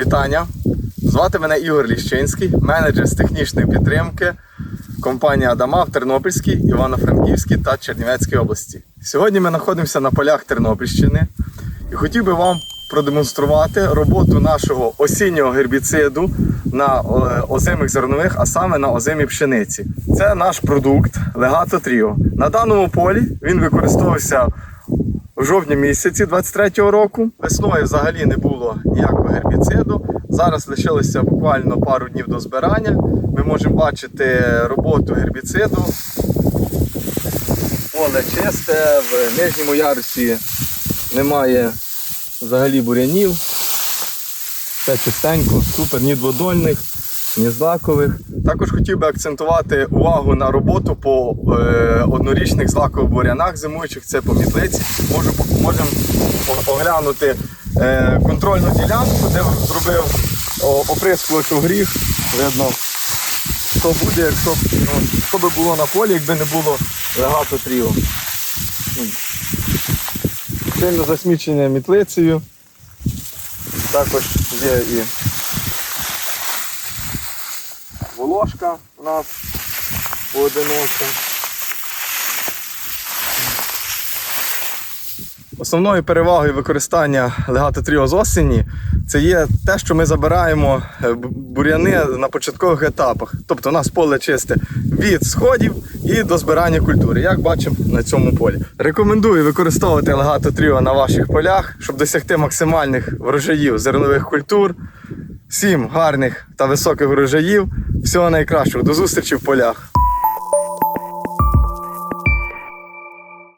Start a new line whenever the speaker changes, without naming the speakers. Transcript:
Вітання! Звати мене Ігор Ліщинський, менеджер з технічної підтримки компанії Адама в Тернопільській, Івано-Франківській та Чернівецькій області. Сьогодні ми знаходимося на полях Тернопільщини і хотів би вам продемонструвати роботу нашого осіннього гербіциду на е, озимих зернових, а саме на озимій пшениці. Це наш продукт Legato Trio. На даному полі він використовувався в жовтні місяці 23-го року. Весною взагалі не було ніякого гербіциду. Зараз лишилося буквально пару днів до збирання. Ми можемо бачити роботу гербіциду. Поле чисте, в нижньому ярусі немає взагалі бурянів. Все чистенько, супер, ні дводольних, ні. Також хотів би акцентувати увагу на роботу по е, однорічних злакових бурянах зимуючих, це по мітлиці. Можу, можемо оглянути е, контрольну ділянку, де зробив оприскувач гріх. Видно, що буде, якщо ну, що би було на полі, якби не було легато тріо. Сильно засмічення мітлицею. Також є і волошка у нас поодинока. Основною перевагою використання легато тріо з осені це є те, що ми забираємо е, бур'яни на початкових етапах. Тобто у нас поле чисте від сходів і до збирання культури, як бачимо на цьому полі. Рекомендую використовувати легато тріо на ваших полях, щоб досягти максимальних врожаїв зернових культур. Всім гарних та високих врожаїв. Всього найкращого. До зустрічі в полях.